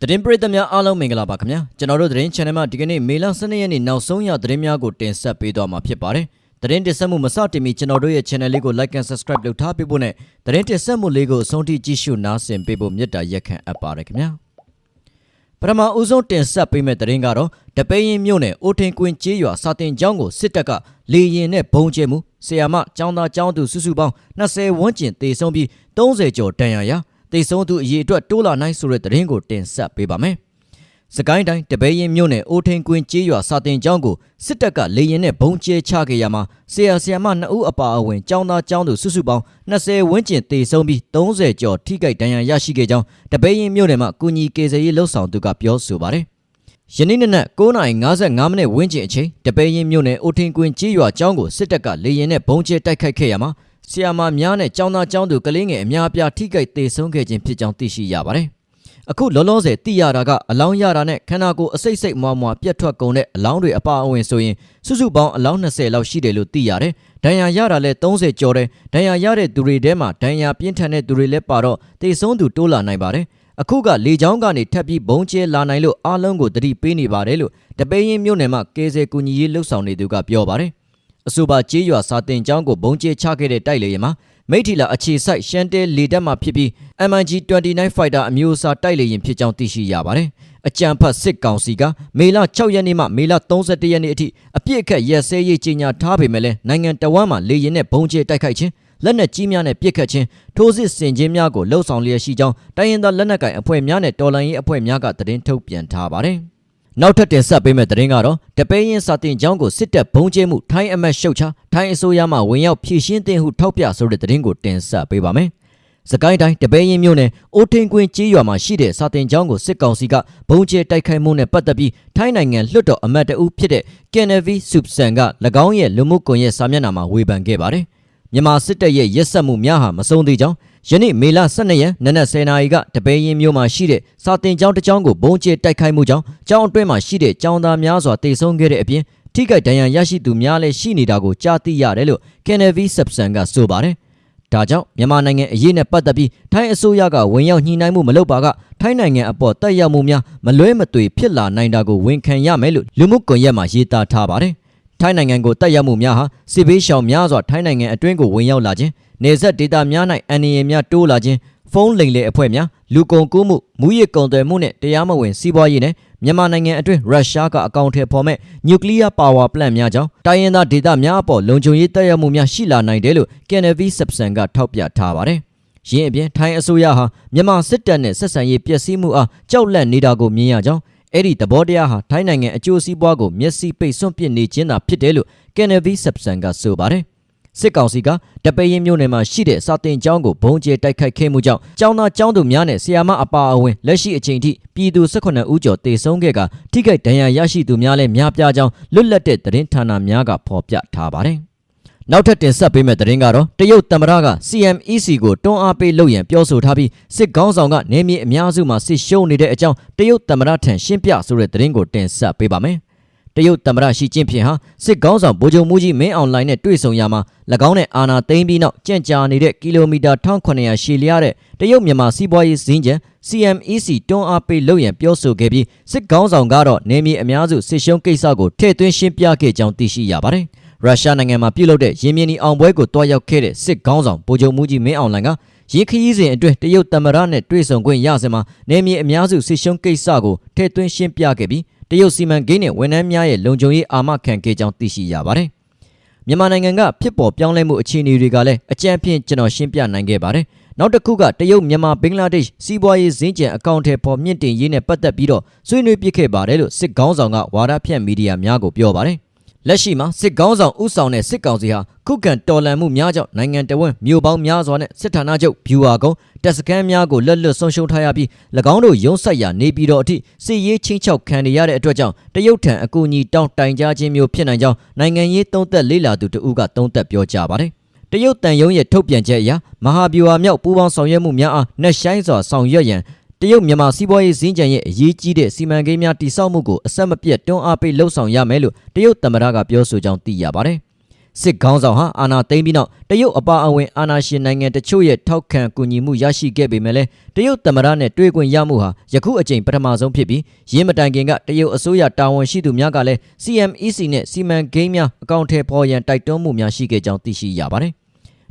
သတင်းပရိသတ်များအားလုံးမင်္ဂလာပါခင်ဗျာကျွန်တော်တို့သတင်း channel မှာဒီကနေ့မေလ12ရက်နေ့နောက်ဆုံးရသတင်းများကိုတင်ဆက်ပေးသွားမှာဖြစ်ပါတယ်သတင်းတင်ဆက်မှုမစတင်မီကျွန်တော်တို့ရဲ့ channel လေးကို like and subscribe လုပ်ထားပေးဖို့နဲ့သတင်းတင်ဆက်မှုလေးကိုအဆုံးထိကြည့်ရှုနားဆင်ပေးဖို့မေတ္တာရက်ခံအပ်ပါတယ်ခင်ဗျာပထမဦးဆုံးတင်ဆက်ပေးမယ့်သတင်းကတော့တပိရင်မြို့နယ်အိုထင်ကွင်းကျေးရွာစာတင်ကျောင်းကိုစစ်တပ်ကလေရင်နဲ့ဘုံကျဲမှုဆီယာမကျောင်းသားကျောင်းသူစုစုပေါင်း20ဝန်းကျင်တေဆုံးပြီး30ကျော်တန်ရာရာ တေဆုံးသူအရေအတွက်တိုးလာနိုင်ဆိုတဲ့သတင်းကိုတင်ဆက်ပေးပါမယ်။စကိုင်းတိုင်းတပည့်ရင်မြို့နယ်အိုထင်ကွင်းကျေးရွာစာတင်ကျောင်းကိုစစ်တပ်ကလေရင်နဲ့ဘုံကျဲချခဲ့ရမှာဆီယာဆီယာမ2ဦးအပါအဝင်ကျောင်းသားကျောင်းသူစုစုပေါင်း20ဝန်းကျင်တေဆုံးပြီး30ကျော်ထိခိုက်ဒဏ်ရာရရှိခဲ့ကြောင်းတပည့်ရင်မြို့နယ်မှာကုညီကေစရေးလှုပ်ဆောင်သူကပြောဆိုပါတယ်။ယနေ့နေ့နက်9:55မိနစ်ဝန်းကျင်အချိန်တပည့်ရင်မြို့နယ်အိုထင်ကွင်းကြေးရွာကျောင်းကိုစစ်တပ်ကလေရင်နဲ့ဘုံကျဲတိုက်ခိုက်ခဲ့ရမှာ ဆီယာမာများနဲ့ကျောင်းသားကျောင်းသူကလေးငယ်အများအပြားထိခိုက်ဒေဆုံးခဲ့ခြင်းဖြစ်ကြောင်းသိရှိရပါတယ်။အခုလောလောဆယ်သိရတာကအလောင်းရတာနဲ့ခန္ဓာကိုယ်အစိတ်စိတ်မွားမွားပြတ်ထွက်ကုန်တဲ့အလောင်းတွေအပါအဝင်ဆိုရင်စုစုပေါင်းအလောင်း20လောက်ရှိတယ်လို့သိရတယ်။ဒဏ်ရာရတာလည်း30ကျော်တယ်။ဒဏ်ရာရတဲ့သူတွေထဲမှာဒဏ်ရာပြင်းထန်တဲ့သူတွေလည်းပါတော့တေဆုံးသူတိုးလာနိုင်ပါတယ်။အခုကလေချောင်းကနေထပ်ပြီးဘုံကျဲလာနိုင်လို့အားလုံးကိုတတိပေးနေပါတယ်လို့တပိရင်မြို့နယ်မှာကေဆယ်ကူညီရေးလှုပ်ဆောင်နေသူကပြောပါတယ် အဆိုပါကြေးရွာစာတင်ကျောင်းကိုဘုံကျဲချခဲ့တဲ့တိုက်လေယာဉ်မှာမိထီလာအခြေစိုက်ရှန်တဲလေတပ်မှဖြစ်ပြီး MNG 29 Fighter အမျိုးအစားတိုက်လေယာဉ်ဖြစ်ကြောင်းသိရှိရပါတယ်အကြံဖတ်စစ်ကောင်စီကမေလ6ရက်နေ့မှမေလ31ရက်နေ့အထိအပြစ်အခတ်ရက်စဲရေးကြီးညာထားပေမဲ့လည်းနိုင်ငံတော်ဝန်မှလေရင်နဲ့ဘုံကျဲတိုက်ခိုက်ခြင်းလက်နက်ကြီးများနဲ့ပစ်ခတ်ခြင်းထိုးစစ်ဆင်ခြင်းများကိုလှုံ့ဆော်လျက်ရှိကြောင်းတိုင်းရင်းသားလက်နက်ကိုင်အဖွဲ့များနဲ့တော်လှန်ရေးအဖွဲ့များကသတင်းထုတ်ပြန်ထားပါတယ်။ နောက်ထပ်တင်ဆက်ပေးမယ့်သတင်းကတော့တပဲရင်စာတင်ကျောင်းကိုစစ်တပ်ဘုံကျဲမှုထိုင်းအမတ်ရှုတ်ချထိုင်းအစိုးရမှဝင်ရောက်ဖြည့်ရှင်းတဲ့ဟုထောက်ပြဆိုတဲ့သတင်းကိုတင်ဆက်ပေးပါမယ်။စကိုင်းတိုင်းတပဲရင်မြို့နယ်အိုထင်ကွင်းကျေးရွာမှာရှိတဲ့စာတင်ကျောင်းကိုစစ်ကောင်စီကဘုံကျဲတိုက်ခိုက်မှုနဲ့ပတ်သက်ပြီးထိုင်းနိုင်ငံလွှတ်တော်အမတ်တအုပ်ဖြစ်တဲ့ Kennedy Subsan က၎င်းရဲ့လူမှုကွန်ရက်စာမျက်နှာမှာဝေဖန်ခဲ့ပါတယ်။မြန်မာစစ်တပ်ရဲ့ရက်စက်မှုများဟာမဆုံးသေးကြောင်း ယနေ့မေလ12ရက်နနက်10:00နာရီကတပည့်ရင်မြို့မှာရှိတဲ့စာတင်ကျောင်းတစ်ကျောင်းကိုဘုံကျဲတိုက်ခိုက်မှုကြောင့်ကျောင်းအတွင်းမှာရှိတဲ့ကျောင်းသားများစွာတေဆုံးခဲ့တဲ့အပြင်ထိခိုက်ဒဏ်ရာရရှိသူများလည်းရှိနေတာကိုကြားသိရတယ်လို့ Kennedy Subsan ကဆိုပါတယ်။ဒါကြောင့်မြန်မာနိုင်ငံအရေးနဲ့ပတ်သက်ပြီးထိုင်းအစိုးရကဝင်ရောက်ညှိနှိုင်းမှုမလုပ်ပါကထိုင်းနိုင်ငံအပေါ်တက်ရောက်မှုများမလွဲမသွေဖြစ်လာနိုင်တာကိုဝန်ခံရမယ်လို့လူမှုကွန်ရက်မှာရေးသားထားပါတယ်။ ထိုင်းနိုင်ငံကိုတက်ရောက်မှုများဟာစစ်ဘေးရှောင်များစွာထိုင်းနိုင်ငံအတွင်းကိုဝင်ရောက်လာခြင်းနေဆက်ဒေတာများ၌အန်ရီများတိုးလာခြင်းဖုန်းလိမ်လေအဖွဲ့များလူကုန်ကူးမှုမူရစ်ကုန်သွယ်မှုနဲ့တရားမဝင်စီးပွားရေးနဲ့မြန်မာနိုင်ငံအတွင်းရုရှားကအကောင့်ထဲပေါ်မဲ့နျူကလ িয়ার ပါဝါပလန့်များကြောင့်တိုင်းရင်းသားဒေသများအပေါ်လုံခြုံရေးတပ်ရမှုများရှိလာနိုင်တယ်လို့ Kennedy Subsan ကထောက်ပြထားပါတယ်။ရင်းအပြင်ထိုင်းအစိုးရဟာမြန်မာစစ်တပ်နဲ့ဆက်ဆံရေးပျက်စီးမှုအားကြောက်လန့်နေတာကိုမြင်ရကြောင်း အဲ့ဒီသဘောတရားဟာထိုင်းနိုင်ငံအကျိုးစီးပွားကိုမျက်စိပိတ်စွန့်ပစ်နေခြင်းသာဖြစ်တယ်လို့ Kennedy Subsan ကဆိုပါတယ်။စစ်ကောင်စီကတပရင်မြို့နယ်မှာရှိတဲ့စာတင်ကျောင်းကိုဘုံကျဲတိုက်ခိုက်ခဲ့မှုကြောင့်ကျောင်းသားကျောင်းသူများနဲ့ဆရာမအပါအဝင်လက်ရှိအချိန်ထိပြည်သူ18ဦးကျော်တေဆုံးခဲ့ကထိခိုက်ဒဏ်ရာရရှိသူများလည်းများပြားကြောင်းလွတ်လပ်တဲ့သတင်းဌာနများကဖော်ပြထားပါတယ်။ နောက်ထပ်တင်ဆက်ပေးမယ့်သတင်းကတော့တရုတ်သမ္မတက CMEC ကိုတွန်းအားပေးလုပ်ရန်ပြောဆိုထားပြီးစစ်ကောင်းဆောင်ကနေမြေအများစုမှာစစ်ရှုံးနေတဲ့အကြောင်းတရုတ်သမ္မတထံရှင်းပြဆိုတဲ့သတင်းကိုတင်ဆက်ပေးပါမယ်။တရုတ်သမ္မတရှီကျင့်ဖျင်ဟာစစ်ကောင်းဆောင်ဗိုလ်ချုပ်မှုကြီးမင်းအောင်လှိုင်နဲ့တွေ့ဆုံရမှာ၎င်းနဲ့အာနာသိမ်းပြီးနောက်ကြန့်ကြာနေတဲ့ကီလိုမီတာ1900ရှည်လျားတဲ့တရုတ်မြန်မာစီးပွားရေးစင်းချံ CMEC တွန်းအားပေးလုပ်ရန်ပြောဆိုခဲ့ပြီးစစ်ကောင်းဆောင်ကတော့နေမြေအများစုစစ်ရှုံးကိစ္စကိုထည့်သွင်းရှင်းပြခဲ့ကြောင်းသိရှိရပါတယ်။ ရုရှားနိုင်ငံမှာပြုလုပ်တဲ့ရင်းမြစ်နီအောင်ပွဲကိုတွားရောက်ခဲ့တဲ့စစ်ကောင်းဆောင်ဗိုလ်ချုပ်မှုကြီးမင်းအောင်လှိုင်ကရင်းခရီးစဉ်အတွင်းတရုတ်သမ္မတနဲ့တွေ့ဆုံခွင့်ရစမှာနေမြေအများစုစစ်ရှုံးကိစ္စကိုထည့်သွင်းရှင်းပြခဲ့ပြီးတရုတ်စီမံကိန်းနဲ့ဝန်ထမ်းများရဲ့လုံခြုံရေးအာမခံခဲ့ကြောင်းသိရှိရပါတယ်။မြန်မာနိုင်ငံကဖြစ်ပေါ်ပြောင်းလဲမှုအခြေအနေတွေကလည်းအကြံဖြင့်ကျွန်တော်ရှင်းပြနိုင်ခဲ့ပါတယ်။နောက်တစ်ခုကတရုတ်မြန်မာဘင်္ဂလားဒေ့ရှ်စီးပွားရေးဇင်းကျန်အကောင့်ထဲပေါ်မြင့်တင်ရေးနဲ့ပတ်သက်ပြီးတော့ဆွေးနွေးပြခဲ့ပါတယ်လို့စစ်ကောင်းဆောင်ကဝါဒဖြန့်မီဒီယာများကိုပြောပါတယ် လက်ရှိမှာစစ်ကောင်းဆောင်ဥဆောင်တဲ့စစ်ကောင်စီဟာခုခံတော်လှန်မှုများကြောင့်နိုင်ငံတော်ဝန်မြို့ပေါင်းများစွာနဲ့စစ်ဌာနချုပ်ဗျူဟာကုန်းတပ်စခန်းများကိုလက်လွတ်ဆုံးရှုံးထားရပြီး၎င်းတို့ရုံးဆက်ရာနေပြည်တော်အထိစစ်ရေးချင်းချောက်ခံနေရတဲ့အတွက်ကြောင့်တရုတ်ထံအကူအညီတောင်းတိုင်ကြားခြင်းမျိုးဖြစ်နိုင်ကြောင်းနိုင်ငံရေးသုံးသက်လေးလာသူတဦးကသုံးသက်ပြောကြားပါတယ်တရုတ်တန်ယုံရဲ့ထုတ်ပြန်ချက်အရမဟာဗျူဟာမြောက်ပူးပေါင်းဆောင်ရွက်မှုများအားနှက်ဆိုင်စွာဆောင်ရွက်ရန် တရုတ်မြန်မာစီးပွားရေးစင်းကြံရဲ့အရေးကြီးတဲ့စီမံကိန်းများတိစောက်မှုကိုအဆက်မပြတ်တွန်းအားပေးလှုပ်ဆောင်ရမယ်လို့တရုတ်သမ္မတကပြောဆိုကြောင်းသိရပါတယ်။စစ်ခေါင်းဆောင်ဟာအာဏာသိမ်းပြီးနောက်တရုတ်အပါအဝင်အာဏာရှင်နိုင်ငံတချို့ရဲ့ထောက်ခံကူညီမှုရရှိခဲ့ပေမဲ့လည်းတရုတ်သမ္မတနဲ့တွေ့ခွင့်ရမှုဟာယခုအကြိမ်ပထမဆုံးဖြစ်ပြီးရင်းမတိုင်ခင်ကတရုတ်အစိုးရတာဝန်ရှိသူများကလည်း CMEC နဲ့စီမံကိန်းများအကောင့်ထဲပေါ်ရန်တိုက်တွန်းမှုများရှိခဲ့ကြောင်းသိရှိရပါတယ်။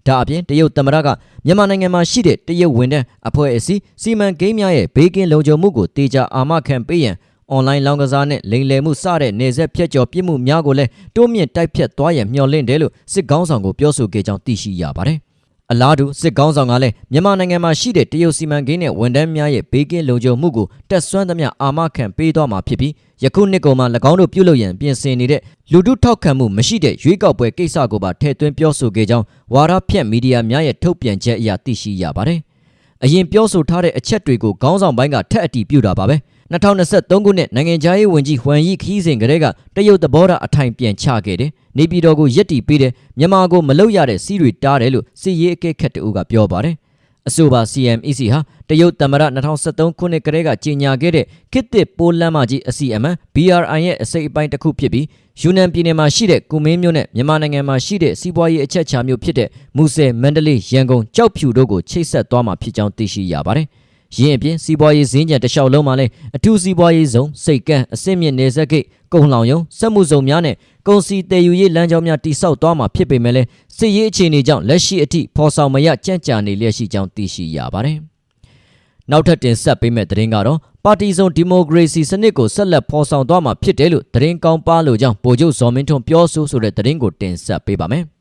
ဒါအပြင်တရုတ်သမ္မတကမြန်မာနိုင်ငံမှာရှိတဲ့တရုတ်ဝန်ထမ်းအဖွဲ့အစည်းစီမံကိန်းများရဲ့ဘေးကင်းလုံခြုံမှုကိုတေချာအာမခံပေးရန်အွန်လိုင်းလောင်းကစားနဲ့လိမ်လည်မှုစတဲ့နေဆက်ဖြတ်ကျော်ပြစ်မှုများကိုလည်းတိုးမြင့်တိုက်ဖြတ်သွားရန်မျှော်လင့်တယ်လို့စစ်ကောင်းဆောင်ကိုပြောဆိုခဲ့ကြောင်းသိရှိရပါတယ်။ အလားတူစစ်ကောင်းဆောင်ကလည်းမြန်မာနိုင်ငံမှာရှိတဲ့တရုတ်စီမံကိန်းနဲ့ဝန်ထမ်းများရဲ့ဘေးကင်းလုံခြုံမှုကိုတက်ဆွမ်းသမျှအာမခံပေးသွားမှာဖြစ်ပြီးယခုနှစ်ကုန်မှာ၎င်းတို့ပြုလုပ်ရန်ပြင်ဆင်နေတဲ့လူထုထောက်ခံမှုမရှိတဲ့ရွေးကောက်ပွဲကိစ္စကိုပါထည့်သွင်းပြောဆိုခဲ့ကြောင်းဝါရဖြန့်မီဒီယာများရဲ့ထုတ်ပြန်ချက်အရသိရှိရပါတယ်။အရင်ပြောဆိုထားတဲ့အချက်တွေကိုခေါင်းဆောင်ပိုင်းကထက်အတီးပြတာပါပဲ 2023ခုနှစ်နိုင်ငံခြားရေးဝန်ကြီးဟွမ်ယီခီးစဉ်ကလေးကတရုတ်သဘောထားအထိုင်ပြန်ချခဲ့တယ်။နေပြည်တော်ကိုရက်တီပေးတယ်မြန်မာကိုမလုပ်ရတဲ့စီးတွေတားတယ်လို့စီရေးအကဲခတ်တူကပြောပါတယ်။အဆိုပါ CMEC ဟာတရုတ်သမ္မတ2023ခုနှစ်ကလေးကကြေညာခဲ့တဲ့ခေတ်သစ်ပိုးလမ်းမကြီးအစီအမံ BRI ရဲ့အစိပ်အပိုင်းတစ်ခုဖြစ်ပြီးယူနန်ပြည်နယ်မှာရှိတဲ့ကုမင်းမြို့နဲ့မြန်မာနိုင်ငံမှာရှိတဲ့စီးပွားရေးအချက်အချာမြို့ဖြစ်တဲ့မူဆယ်မန္တလေးရန်ကုန်ကြောက်ဖြူတို့ကိုချိတ်ဆက်သွားမှာဖြစ်ကြောင်းသိရှိရပါတယ်။ ရင်းအပြင်စီးပွားရေးဈေးကြံတစ်လျှောက်လုံးမှာလည်းအထူးစီးပွားရေးဇုံစိတ်ကန်းအဆင့်မြင့်နေဆက်ကိတ်ကုံလောင်ယုံစက်မှုဇုံများနဲ့ကုန်စီတည်ယူရေးလမ်းကြောင်းများတိစောက်သွားမှာဖြစ်ပေမဲ့လည်းစစ်ရေးအခြေအနေကြောင့်လက်ရှိအထိဖော်ဆောင်မရကြန့်ကြာနေလျက်ရှိကြောင်းသိရှိရပါတယ်။နောက်ထပ်တင်ဆက်ပေးမယ့်သတင်းကတော့ပါတီစုံဒီမိုကရေစီစနစ်ကိုဆက်လက်ဖော်ဆောင်သွားမှာဖြစ်တယ်လို့သတင်းကောင်းပါလို့ကြောင့်ဗိုလ်ချုပ်ဇော်မင်းထွန်းပြောဆိုဆိုတဲ့သတင်းကိုတင်ဆက်ပေးပါမယ်။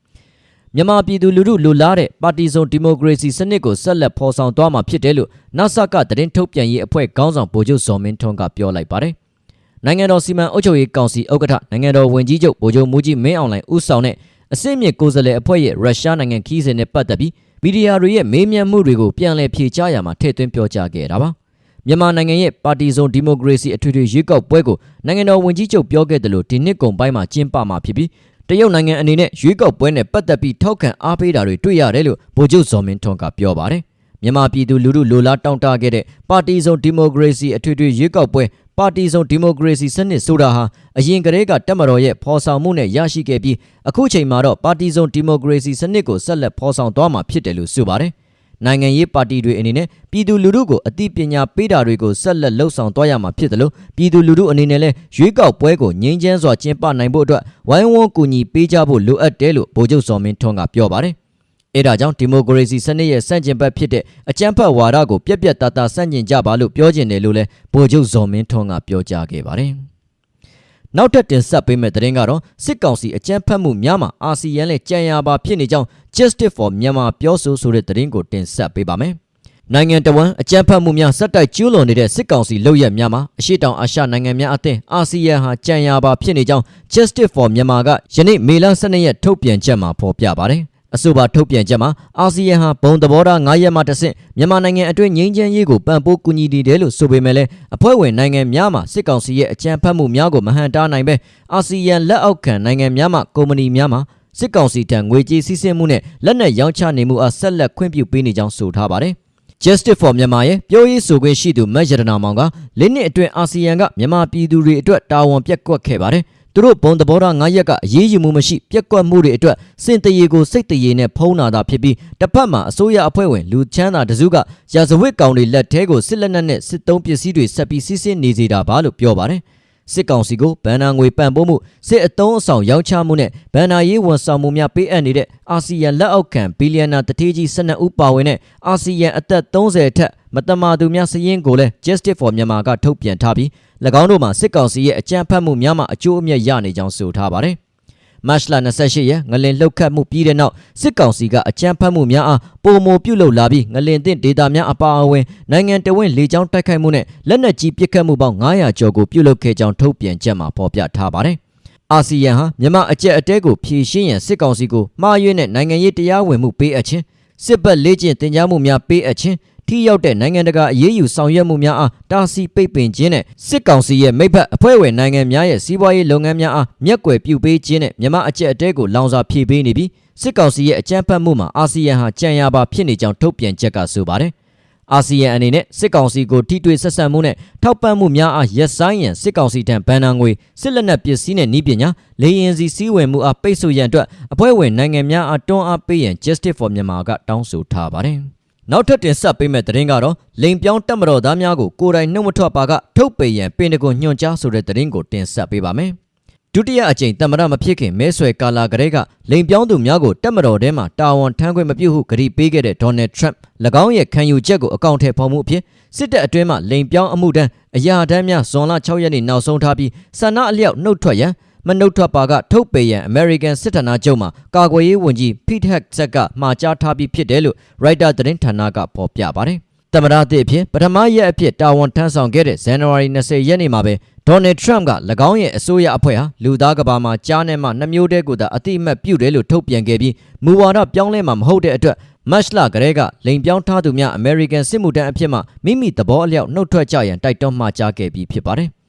မြန်မာပြည်သူလူထုလူလားတဲ့ပါတီစုံဒီမိုကရေစီစနစ်ကိုဆက်လက်ဖော်ဆောင်သွားမှာဖြစ်တယ်လို့နာဆာကသတင်းထုတ်ပြန်ရေးအဖွဲ့ခေါင်းဆောင်ဗိုလ်ချုပ်ဇော်မင်းထွန်းကပြောလိုက်ပါတယ်။နိုင်ငံတော်စီမံအုပ်ချုပ်ရေးကောင်စီဥက္ကဋ္ဌနိုင်ငံတော်ဝန်ကြီးချုပ်ဗိုလ်ချုပ်မူကြီးမင်းအောင်လှိုင်ဦးဆောင်တဲ့အစစ်မြစ်ကိုယ်စားလှယ်အဖွဲ့ရဲ့ရုရှားနိုင်ငံခီးစဉ်နဲ့ပတ်သက်ပြီးမီဒီယာတွေရဲ့မေးမြန်းမှုတွေကိုပြန်လည်ဖြေကြားရမှာထည့်သွင်းပြောကြားခဲ့တာပါ။မြန်မာနိုင်ငံရဲ့ပါတီစုံဒီမိုကရေစီအထွေထွေရွေးကောက်ပွဲကိုနိုင်ငံတော်ဝန်ကြီးချုပ်ပြောခဲ့တယ်လို့ဒီနှစ်ကုန်ပိုင်းမှာကျင်းပမှာဖြစ်ပြီး တရုတ်နိုင်ငံအနေနဲ့ရွေးကောက်ပွဲနဲ့ပတ်သက်ပြီးထောက်ခံအားပေးတာတွေတွေ့ရတယ်လို့ဗိုလ်ချုပ်ဇော်မင်းထွန်းကပြောပါတယ်။မြန်မာပြည်သူလူထုလိုလားတောင်းတခဲ့တဲ့ပါတီစုံဒီမိုကရေစီအထွေထွေရွေးကောက်ပွဲပါတီစုံဒီမိုကရေစီစနစ်ဆိုတာဟာအရင်ကတည်းကတက်မတော်ရဲ့ဖော်ဆောင်မှုနဲ့ရရှိခဲ့ပြီးအခုချိန်မှာတော့ပါတီစုံဒီမိုကရေစီစနစ်ကိုဆက်လက်ဖော်ဆောင်သွားမှာဖြစ်တယ်လို့ဆိုပါတယ်။ နိုင်ငံရေးပါတီတွေအနေနဲ့ပြည်သူလူထုကိုအသိပညာပေးတာတွေကိုဆက်လက်လှုပ်ဆောင်သွားရမှာဖြစ်တယ်လို့ပြည်သူလူထုအနေနဲ့လည်းရွေးကောက်ပွဲကိုငြိမ်းချမ်းစွာကျင်းပနိုင်ဖို့အတွက်ဝိုင်းဝန်းကူညီပေးကြဖို့လိုအပ်တယ်လို့ဗိုလ်ချုပ်စော်မင်းထွန်းကပြောပါတယ်။အဲဒါကြောင့်ဒီမိုကရေစီစနစ်ရဲ့စန့်ကျင်ဘက်ဖြစ်တဲ့အကြမ်းဖက်ဝါဒကိုပြက်ပြက်သားသားစန့်ကျင်ကြပါလို့ပြောကျင်တယ်လို့လည်းဗိုလ်ချုပ်ဇော်မင်းထွန်းကပြောကြားခဲ့ပါတယ်။ နောက်ထပ်တင်ဆက်ပေးမယ့်သတင်းကတော့စစ်ကောင်စီအကြမ်းဖက်မှုများမှာအာဆီယံနဲ့ကြံရပါဖြစ်နေကြောင်း Justice for Myanmar ပြောဆိုဆိုတဲ့သတင်းကိုတင်ဆက်ပေးပါမယ်။နိုင်ငံတော်ဝန်အကြမ်းဖက်မှုများစက်တိုက်ကျူးလွန်နေတဲ့စစ်ကောင်စီလုပ်ရက်များမှာအရှိတောင်အာရှနိုင်ငံများအသင်းအာဆီယံဟာကြံရပါဖြစ်နေကြောင်း Justice for Myanmar ကယနေ့မေလ12ရက်ထုတ်ပြန်ချက်မှာဖော်ပြပါတယ်။ အဆိုပါထုတ်ပြန်ချက်မှာအာဆီယံဟာဘုံသဘောထား9ရက်မှတစ်ဆင့်မြန်မာနိုင်ငံအတွင်းငြိမ်းချမ်းရေးကိုပံ့ပိုးကူညီနေတယ်လို့ဆိုပေမဲ့လည်းအဖွဲ့ဝင်နိုင်ငံများမှာစစ်ကောင်စီရဲ့အကြမ်းဖက်မှုများကိုမဟန်တားနိုင်ပဲအာဆီယံလက်အောက်ခံနိုင်ငံများမှကုမ္ပဏီများမှာစစ်ကောင်စီထံငွေကြေးစီးဆင်းမှုနဲ့လက်နက်ရောင်းချနေမှုအားဆက်လက်ခွင့်ပြုပေးနေကြောင်းဆိုထားပါတယ်။ Justice for Myanmar ရဲ့ပြောရေးဆိုခွင့်ရှိသူမတ်ရတနာမောင်ကလေးနှစ်အတွင်းအာဆီယံကမြန်မာပြည်သူတွေအတွက်တာဝန်ပြက်ကွက်ခဲ့ပါတယ်။ သူတို့ဘုံသဘောထား9ရက်ကအရေးယူမှုမရှိပြက်ကွက်မှုတွေအတွက်စင်တရေကိုစိတ်တရေနဲ့ဖုံးနာတာဖြစ်ပြီးတစ်ဖက်မှာအစိုးရအဖွဲ့ဝင်လူချမ်းသာတစုကရာဇဝတ်ကောင်တွေလက်ထဲကိုစစ်လက်နက်နဲ့စစ်သုံးပစ္စည်းတွေဆက်ပြီးစီးဆင်းနေစေတာပါလို့ပြောပါတယ်စစ်ကောင်စီကိုဗန်နာငွေပံ့ပိုးမှုစစ်အုံအဆောင်ရောင်းချမှုနဲ့ဗန်နာရေးဝန်ဆောင်မှုများပေးအပ်နေတဲ့အာဆီယံလက်အောက်ခံဘီလီယံနာတထေးကြီး12ဦးပါဝင်တဲ့အာဆီယံအသက်30ထက်မတမာသူများစည်းရင်းကိုလည်း Justice for Myanmar ကထုတ်ပြန်ထားပြီး၎ င်းတို့မှာစစ်ကောင်စီရဲ့အကြမ်းဖက်မှုများမှာအကျိုးအမြတ်ရနေကြောင်းဆိုထားပါတယ်။မတ်လ28ရက်ငလင်လှုပ်ခတ်မှုပြီးတဲ့နောက်စစ်ကောင်စီကအကြမ်းဖက်မှုများအားပုံမပြုလုပ်လာပြီးငလင်သင့်ဒေတာများအပါအဝင်နိုင်ငံတော်ဝင်လေကြောင်းတိုက်ခိုက်မှုနဲ့လက်နက်ကြီးပစ်ခတ်မှုပေါင်း900ကျော်ကိုပြုလုပ်ခဲ့ကြောင်းထုတ်ပြန်ချက်မှာဖော်ပြထားပါတယ်။အာဆီယံဟာမြန်မာအကြက်အတဲကိုဖြည့်ရှင်းရန်စစ်ကောင်စီကိုမှားယွင်းတဲ့နိုင်ငံရေးတရားဝင်မှုပေးအပ်ခြင်းစစ်ဘက်လေ့ကျင့်တင် जा မှုများပေးအပ်ခြင်း ထိရောက်တဲ့နိုင်ငံတကာအရေးယူဆောင်ရွက်မှုများအားတားဆီးပိတ်ပင်ခြင်းနဲ့စစ်ကောင်စီရဲ့မိဘအဖွဲ့ဝင်နိုင်ငံများရဲ့စီးပွားရေးလုပ်ငန်းများအားမျက်ကွယ်ပြုပေးခြင်းနဲ့မြန်မာအကြက်အတဲကိုလောင်စာဖြည့်ပေးနေပြီးစစ်ကောင်စီရဲ့အကြမ်းဖက်မှုမှာအာဆီယံဟာကြံရပါဖြစ်နေကြောင်းထုတ်ပြန်ချက်ကဆိုပါတယ်အာဆီယံအနေနဲ့စစ်ကောင်စီကိုထိတွေ့ဆက်ဆံမှုနဲ့ထောက်ပံ့မှုများအားရက်ဆိုင်ရန်စစ်ကောင်စီထံဘဏ္ဍာငွေစစ်လက်နက်ပစ္စည်းနဲ့နည်းပညာလေရင်စီစည်းဝယ်မှုအားပိတ်ဆို့ရန်အတွက်အဖွဲ့ဝင်နိုင်ငံများအားတွန်းအားပေးရန် Justice for Myanmar ကတောင်းဆိုထားပါတယ်။ နောက်ထပ်တင်ဆက်ပေးမယ့်သတင်းကတော့လိန်ပြောင်းတက်မတော်သားများကိုကိုယ်တိုင်နှုတ်မထွက်ပါကထုတ်ပေရန်ပင်တကွန်ညွှန်ကြားဆိုတဲ့သတင်းကိုတင်ဆက်ပေးပါမယ်။ဒုတိယအကြိမ်တမရမဖြစ်ခင်မဲဆွယ်ကာလာကလေးကလိန်ပြောင်းသူများကိုတက်မတော်ထဲမှာတာဝန်ထမ်းခွင့်မပြုဟုကတိပေးခဲ့တဲ့ဒေါ်နယ်ထရန့်၎င်းရဲ့ခံယူချက်ကိုအကောင့်ထဲပေါ်မှုအဖြစ်စစ်တပ်အတွင်းမှလိန်ပြောင်းအမှုတန်းအရာတန်းများဇွန်လ6ရက်နေ့နောက်ဆုံးထားပြီးဆန္ဒအလျောက်နှုတ်ထွက်ရန် မနှုတ်ထွက်ပါကထုတ်ပေရန် American စစ်ဌာနချုပ်မှကာကွယ်ရေးဝန်ကြီး Pete Hegseth ကမှာကြားထားပြီးဖြစ်တယ်လို့ Reuters သတင်းဌာနကဖော်ပြပါတယ်တမရသည့်အဖြစ်ပထမရက်အဖြစ်တာဝန်ထမ်းဆောင်ခဲ့တဲ့ဇန်နဝါရီ20ရက်နေ့မှာပဲဒေါ်နယ်ထရန့်က၎င်းရဲ့အစိုးရအဖွဲ့ဟာလူသားကဘာမှာကြားနဲ့မှနှမျိုးတည်းကိုသာအတိအမှတ်ပြုတယ်လို့ထုတ်ပြန်ခဲ့ပြီးမူဝါဒပြောင်းလဲမှာမဟုတ်တဲ့အတွက်မတ်လကလေးကလိန်ပြောင်းထားသူများအမေရိကန်စစ်မှုထမ်းအဖြစ်မှမိမိသဘောအလျောက်နှုတ်ထွက်ကြရန်တိုက်တွန်းမှာကြားခဲ့ပြီးဖြစ်ပါတယ်။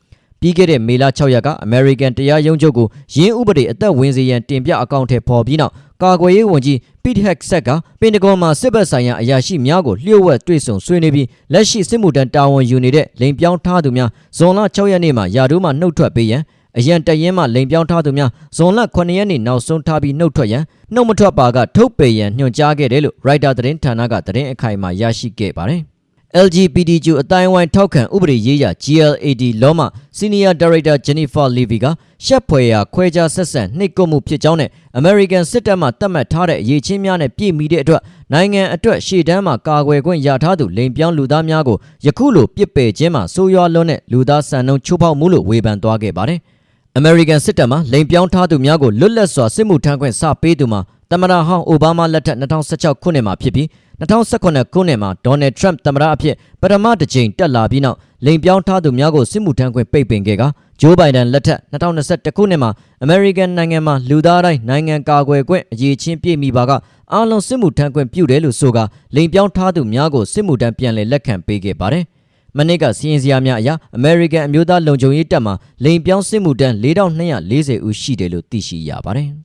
ပြီးခဲ့တဲ့မေလ6ရက်ကအမေရိကန်တရားရုံးချုပ်ကိုရင်းဥပဒေအသက်ဝင်စေရန်တင်ပြအကောင့်ထဲပေါ်ပြီးနောက်ကာကွယ်ရေးဝန်ကြီးပီတဟက်ဆက်ကပင်တဂွန်မှာစစ်ဘက်ဆိုင်ရာအရာရှိများကိုလျှို့ဝှက်တွေ့ဆုံဆွေးနွေးပြီးလက်ရှိစစ်မှုထမ်းတာဝန်ယူနေတဲ့လိန်ပြောင်းထားသူများဇွန်လ6ရက်နေ့မှာယာဒိုးမှနှုတ်ထွက်ပေးရန်အရန်တရင်မှလိန်ပြောင်းထားသူများဇွန်လ9ရက်နေ့နောက်ဆုံးထားပြီးနှုတ်ထွက်ရန်နှုတ်မထွက်ပါကထုတ်ပေရန်ညွှန်ကြားခဲ့တယ်လို့ Writer သတင်းဌာနကသတင်းအခိုင်အမာရရှိခဲ့ပါတယ်။ LGBTQ အတိုင်းဝိုင်းထောက်ခံဥပဒေရေးရာ GLAD လောမ Senior Director Jennifer Levy ကရှက်ဖွယ်ရာခွဲခြားဆက်ဆံနှိပ်ကွပ်မှုဖြစ်ကြောင်းနဲ့ American စစ်တပ်မှသတ်မှတ်ထားတဲ့အရေးချင်းများနဲ့ပြည်မိတဲ့အတွက်နိုင်ငံအတွက်ရှေ့တန်းမှာကာကွယ်ခွင့်ရထားသူလိန်ပြောင်းလူသားများကိုယခုလိုပြစ်ပယ်ခြင်းမှာဆိုးရွားလွန်းတဲ့လူသားစံနှုန်းချိုးဖောက်မှုလို့ဝေဖန်သွားခဲ့ပါတယ်။ American စစ်တပ်မှလိန်ပြောင်းထားသူများကိုလွတ်လပ်စွာစစ်မှုထမ်းခွင့်စပေးသူမှာတမန်ဟောင်းအိုဘားမားလက်ထက်2016ခုနှစ်မှာဖြစ်ပြီး 2018ခုနှစ်မှာဒေါ်နယ်ထရန့်သမ္မတအဖြစ်ပထမတစ်ကြိမ်တက်လာပြီးနောက်လိန်ပြောင်းထားသူများကိုစစ်မှုထမ်းခွင့်ပိတ်ပင်ခဲ့ကဂျိုးဘိုင်ဒန်လက်ထက်2021ခုနှစ်မှာအမေရိကန်နိုင်ငံမှာလူသားတိုင်းနိုင်ငံကာကွယ်ခွင့်အရေးချင်းပြည့်မိပါကအားလုံးစစ်မှုထမ်းခွင့်ပြုတယ်လို့ဆိုကလိန်ပြောင်းထားသူများကိုစစ်မှုထမ်းပြန်လည်လက်ခံပေးခဲ့ပါတယ်မနစ်ကစီရင်စရာများအရာအမေရိကန်အမျိုးသားလုံခြုံရေးတပ်မှလိန်ပြောင်းစစ်မှုတန်း4240ဦးရှိတယ်လို့သိရှိရပါတယ်။